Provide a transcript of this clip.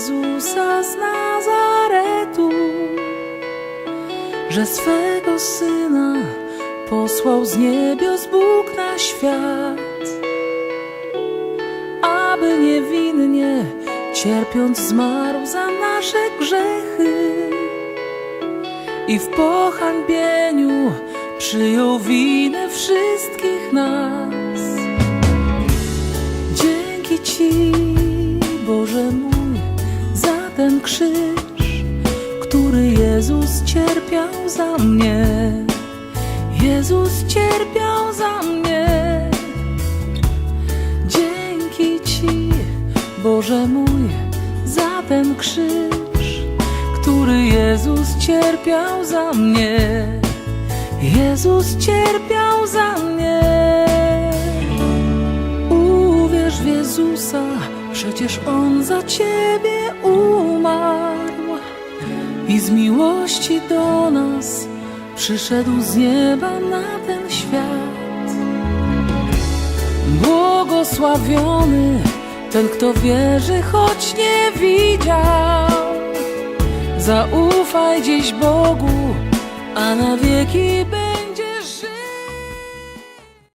Jezusa z Nazaretu, że swego Syna posłał z niebios Bóg na świat, aby niewinnie cierpiąc zmarł za nasze grzechy i w pohańbieniu przyjął winę wszystkich ten krzyż, który Jezus cierpiał za mnie. Jezus cierpiał za mnie. Dzięki Ci, Boże mój, za ten krzyż, który Jezus cierpiał za mnie. Jezus cierpiał za mnie. Uwierz w Jezusa, przecież On za Ciebie umarł i z miłości do nas przyszedł z nieba na ten świat. Błogosławiony ten, kto wierzy, choć nie widział. Zaufaj dziś Bogu, a na wieki będzie.